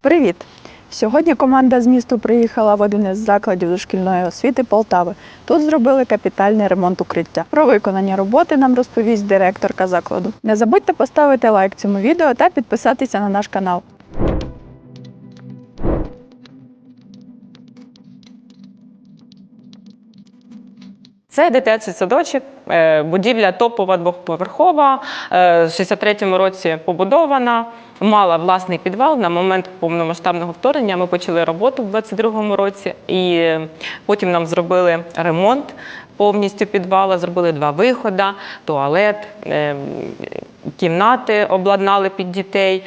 Привіт! Сьогодні команда з місту приїхала в один із закладів дошкільної освіти Полтави. Тут зробили капітальний ремонт укриття. Про виконання роботи нам розповість директорка закладу. Не забудьте поставити лайк цьому відео та підписатися на наш канал. Це дитячий садочок, е, будівля топова двохповерхова, е, в 63-му році побудована, мала власний підвал. На момент повномасштабного вторгнення ми почали роботу в 22-му році, і потім нам зробили ремонт повністю підвала, зробили два виходи, туалет, е, кімнати обладнали під дітей,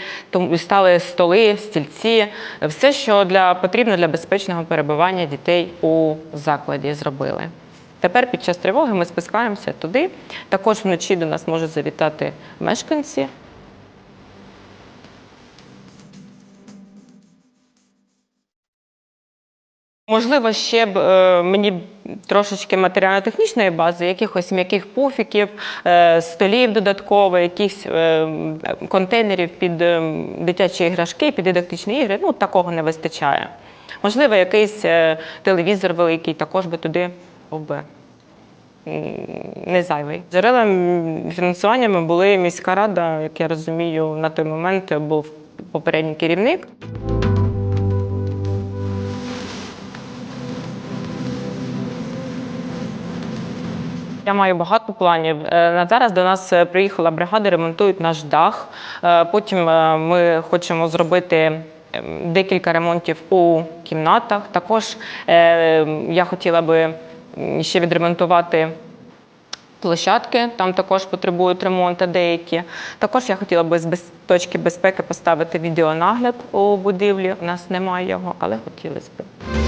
стали столи, стільці, все, що для потрібно для безпечного перебування дітей у закладі, зробили. Тепер під час тривоги ми спускаємося туди. Також вночі до нас можуть завітати мешканці. Можливо, ще б е, мені трошечки матеріально-технічної бази, якихось м'яких пуфіків, е, столів додатково, якихось е, контейнерів під дитячі іграшки, під дидактичні ігри. Ну, такого не вистачає. Можливо, якийсь телевізор великий також би туди м, не зайвий. Джерелом фінансування ми були міська рада, як я розумію, на той момент був попередній керівник. Я маю багато планів. Е, На зараз до нас е, приїхала бригада, ремонтують наш дах. Е, Потім ми хочемо зробити декілька ремонтів у кімнатах. Також я хотіла би ще відремонтувати. Площадки там також потребують ремонту деякі. Також я хотіла би з точки безпеки поставити відеонагляд у будівлі. У нас немає його, але хотілося б.